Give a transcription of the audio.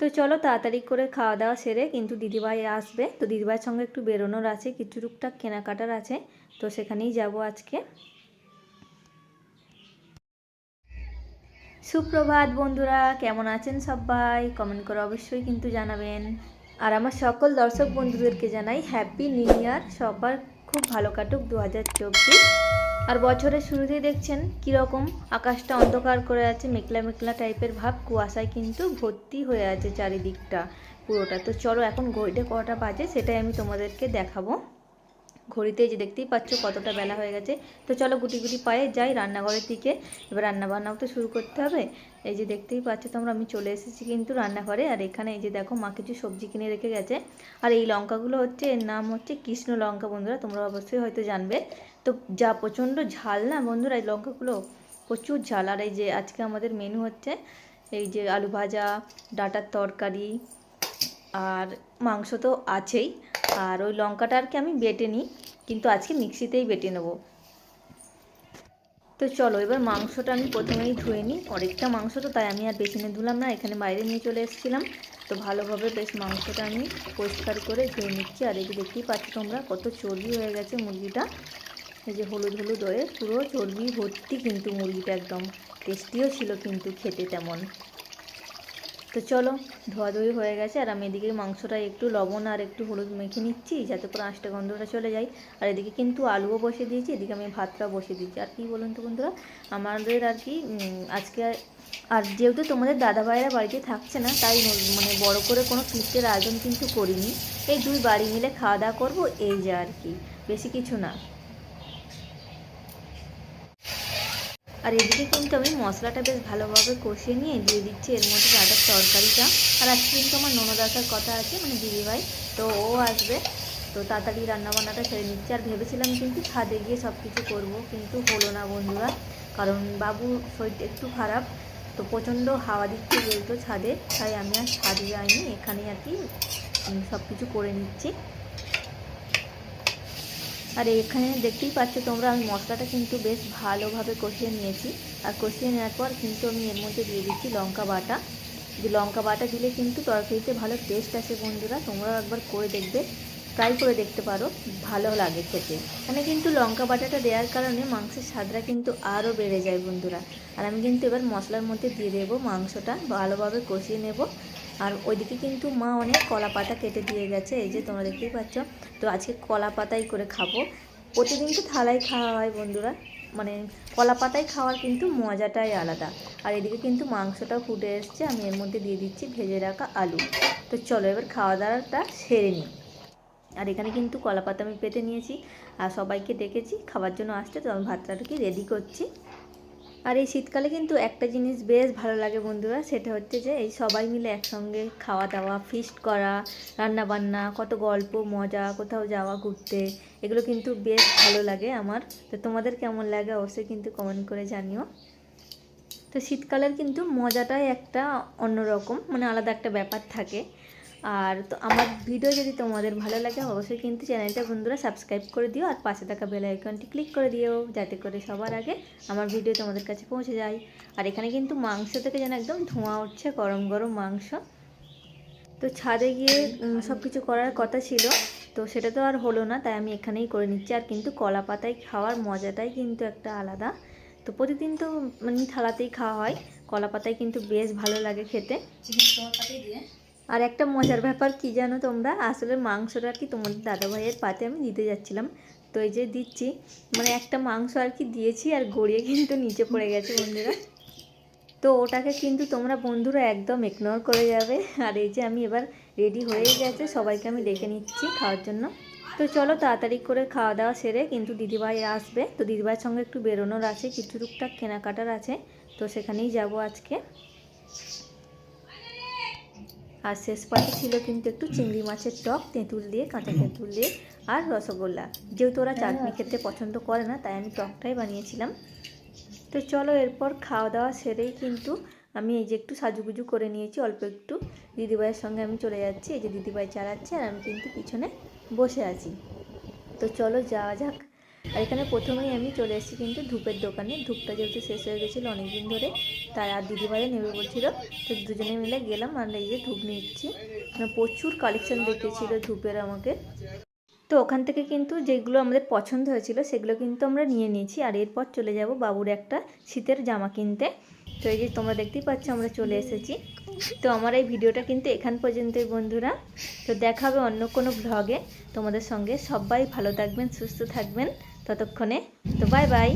তো চলো তাড়াতাড়ি করে খাওয়া দাওয়া সেরে কিন্তু দিদিভাই আসবে। তো দিদিভাইয়ের সঙ্গে একটু বেরোনোর আছে, কিছু টুকটাক কেনাকাটার আছে। তো সেখানেই যাব আজকে। সুপ্রভাত বন্ধুরা, কেমন আছেন সবাই? কমেন্ট করে অবশ্যই কিন্তু জানাবেন। আর আমার সকল দর্শক বন্ধুদেরকে জানাই হ্যাপি নিউ ইয়ার সবার খুব ভালো কাটুক দু হাজার চব্বিশ। আর বছরের শুরুতেই দেখছেন কীরকম আকাশটা অন্ধকার করে আছে, মেঘলা মেঘলা টাইপের ভাব। কুয়াশায় কিন্তু ভর্তি হয়ে আছে চারিদিকটা পুরোটা। তো চলো এখন ঘড়িতে কটা বাজে সেটাই আমি তোমাদেরকে দেখাবো। ঘড়িতে যে দেখতেই পাচ্ছ কতটা বেলা হয়ে গেছে। তো চলো গুটি গুটি পায়ে যাই রান্নাঘরের দিকে। এবার রান্না বান্নাও তো শুরু করতে হবে। এই যে দেখতেই পাচ্ছ তোমরা, আমি চলে এসেছি কিন্তু রান্নাঘরে। আর এখানে এই যে দেখো, মা কিছু সবজি কিনে রেখে গেছে। আর এই লঙ্কাগুলো হচ্ছে, এর নাম হচ্ছে কৃষ্ণ লঙ্কা বন্ধুরা, তোমরা অবশ্যই হয়তো জানবে। তো যা প্রচণ্ড ঝাল না বন্ধুরা, এই লঙ্কাগুলো? প্রচুর ঝাল। আর এই যে আজকে আমাদের মেনু হচ্ছে, এই যে আলু ভাজা, ডাটার তরকারি, আর মাংস তো আছেই। আর ওই লঙ্কাটা আর কি আমি বেটে নিই, কিন্তু আজকে মিক্সিতেই বেটে নেব। তো চলো, এবার মাংসটা আমি প্রথমেই ধুয়ে নিই। অনেকটা মাংস তো তাই আমি আর পেছনে ধুলাম না, এখানে বাইরে নিয়ে চলে এসেছিলাম। তো ভালোভাবে বেশ মাংসটা আমি পরিষ্কার করে ধুয়ে নিচ্ছি। আর যে দেখতেই পাচ্ছ তোমরা কত চর্বি হয়ে গেছে মুরগিটা। এই যে হলুদ হলুদ হয়ে পুরো চর্বি ভর্তি কিন্তু মুরগিটা একদম। টেস্টিও ছিল কিন্তু খেতে তেমন। তো চলো, ধোয়াধুয়ি হয়ে গেছে। আর আমি এদিকে মাংসটা একটু লবণ আর একটু হলুদ মেখে নিচ্ছি, যাতে করে আঁচটা গন্ধটা চলে যায়। আর এদিকে কিন্তু আলুও বসিয়ে দিয়েছি, এদিকে আমি ভাতটা বসিয়ে দিচ্ছি। আর কি বলুন তো বন্ধুরা, আমাদের আর কি আজকে আর যেহেতু তোমাদের দাদা ভাইয়েরা বাড়িতে থাকছে না, তাই মানে বড় করে কোনো ফিস্টের আয়োজন কিন্তু করিনি। এই দুই বাড়ি মিলে খাওয়া দাওয়া করব, এই যে আর কি। বেশি কিছু না। আর এদিকে কিন্তু আমি মশলাটা বেশ ভালোভাবে কষিয়ে নিয়ে দিয়ে দিচ্ছি। এর মধ্যে ডাটার তরকারিটা। আর আজকে কিন্তু আমার ননদ আসার কথা আছে মানে দিদিভাই। তো ও আসবে। তো তাড়াতাড়ি রান্নাবান্নাটা সেরে নিচ্ছি। আর ভেবেছিলাম কিন্তু ছাদে গিয়ে সব কিছু করব, কিন্তু হলো না বন্ধুরা। কারণ বাবু শরীরটা একটু খারাপ, তো প্রচণ্ড হাওয়া দিচ্ছে বলতো ছাদে। তাই আমি আর ছাদে যাইনি। এখানে আর কি সব কিছু করে নিচ্ছি। আর এখানে দেখতেই পাচ্ছ তোমরা, আমি মশলাটা কিন্তু বেশ ভালোভাবে কষিয়ে নিয়েছি। আর কষিয়ে নেওয়ার পর কিন্তু আমি এর মধ্যে দিয়ে দিচ্ছি লঙ্কা বাটা। যে লঙ্কা বাটা দিলে কিন্তু তরকারিতে ভালো টেস্ট আসে বন্ধুরা, তোমরাও একবার করে দেখবে ট্রাই করে দেখতে পারো, ভালো লাগে খেতে। এখানে কিন্তু লঙ্কা বাটাটা দেওয়ার কারণে মাংসের স্বাদটা কিন্তু আরও বেড়ে যায় বন্ধুরা। আর আমি কিন্তু এবার মশলার মধ্যে দিয়ে দেবো মাংসটা, ভালোভাবে কষিয়ে নেব। আর ওইদিকে কিন্তু মা অনেক কলা পাতা কেটে দিয়ে গেছে, এই যে তোমরা দেখতেই পাচ্ছ। তো আজকে কলা পাতাই করে খাব। প্রতিদিন তো থালায় খাওয়া হয় বন্ধুরা মানে কলা পাতায় খাওয়ার কিন্তু মজাটাই আলাদা। আর এদিকে কিন্তু মাংসটাও ফুটে এসছে, আমি এর মধ্যে দিয়ে দিচ্ছি ভেজে রাখা আলু। তো চলো এবার খাওয়া দাওয়াটা সেরে নিই। আর এখানে কিন্তু কলা পাতা আমি পেতে নিয়েছি, আর সবাইকে ডেকেছি, খাবার জন্য আসছে, তো আমি ভাতটাকে রেডি করছি। আর এই শীতকালে কিন্তু একটা জিনিস বেশ ভালো লাগে বন্ধুরা, সেটা হচ্ছে যে এই সবাই মিলে একসঙ্গে খাওয়া দাওয়া ফিস্ট করা রান্না বান্না কত গল্প, মজা, কোথাও যাওয়া, ঘুরতে, এগুলো কিন্তু বেশ ভালো লাগে আমার। তো তোমাদের কেমন লাগে অবশ্যই কিন্তু কমেন্ট করে জানিও। তো শীতকালের কিন্তু মজাটাই একটা অন্যরকম মানে আলাদা একটা ব্যাপার থাকে। আর তো আমার ভিডিও যদি তোমাদের ভালো লাগে, অবশ্যই কিন্তু চ্যানেলটা বন্ধুরা সাবস্ক্রাইব করে দিও আর পাশে থাকা বেল আইকনটি ক্লিক করে দিও, যাতে করে সবার আগে আমার ভিডিও তোমাদের কাছে পৌঁছে যায়। আর এখানে কিন্তু মাংস থেকে যেন একদম ধোঁয়া উঠছে, গরম গরম মাংস। তো ছাদে গিয়ে সব কিছু করার কথা ছিল, তো সেটা তো আর হলো না, তাই আমি এখানেই করে নিচ্ছি। আর কিন্তু কলা পাতায় খাওয়ার মজাটাই কিন্তু একটা আলাদা। তো প্রতিদিন তো মানে থালাতেই খাওয়া হয় কলা পাতায় কিন্তু বেশ ভালো লাগে খেতে। আর একটা মজার ব্যাপার কি জানো তোমরা? আসলে মাংসটা আর কি তোমাদের দাদা ভাইয়ের পাতে আমি দিতে যাচ্ছিলাম। তো এই যে দিচ্ছি মানে একটা মাংস আর কি দিয়েছি আর গড়িয়ে কিন্তু নিচে পড়ে গেছে বন্ধুরা। তো ওটাকে কিন্তু তোমরা বন্ধুরা একদম ইগনোর করে যাবে। আর এই যে আমি এবার রেডি হয়ে গেছে, সবাইকে আমি ডেকে নিচ্ছি খাওয়ার জন্য। তো চলো তাড়াতাড়ি করে খাওয়া দাওয়া সেরে কিন্তু দিদিভাই আসবে। তো দিদিভাইয়ের সঙ্গে একটু বেরোনোর আছে, কিছু টুকটাক কেনাকাটার আছে। তো সেখানেই যাব আজকে। আর শেষ পাতে ছিল কিন্তু একটু চিংড়ি মাছের টক, তেঁতুল দিয়ে, কাঁচা তেঁতুল দিয়ে আর রসগোল্লা। যেহেতু ওরা চাটনি খেতে পছন্দ করে না, তাই আমি টকটাই বানিয়েছিলাম। তো চলো এরপর খাওয়া দাওয়া সেরেই কিন্তু আমি এই যে একটু সাজুগুজু করে নিয়েছি, অল্প একটু। দিদিভাইয়ের সঙ্গে আমি চলে যাচ্ছি, এই যে দিদিভাই চালাচ্ছে আর আমি কিন্তু পিছনে বসে আছি। তো চলো যাওয়া যাক। আর এখানে প্রথমেই আমি চলে এসেছি কিন্তু ধূপের দোকানে। ধূপটা যেহেতু শেষ হয়ে গেছিল অনেক দিন ধরে, তাই আর দিদিভাইও নেবে বলছিল। তো দুজনে মিলে গেলাম আর এই যে ধূপ নিচ্ছি। মানে প্রচুর কালেকশন দেখিয়েছিল ধূপের আমাকে। তো ওখান থেকে কিন্তু যেগুলো আমাদের পছন্দ হয়েছিল, সেগুলো কিন্তু আমরা নিয়ে নিয়েছি। আর এরপর চলে যাব বাবুর একটা শীতের জামা কিনতে। তো এই যে তোমরা দেখতেই পাচ্ছ আমরা চলে এসেছি। তো আমার এই ভিডিওটা কিন্তু এখান পর্যন্তই বন্ধুরা। তো দেখা হবে অন্য কোনো ভ্লগে তোমাদের সঙ্গে সবাই ভালো থাকবেন, সুস্থ থাকবেন। ততক্ষণে তো বাই বাই।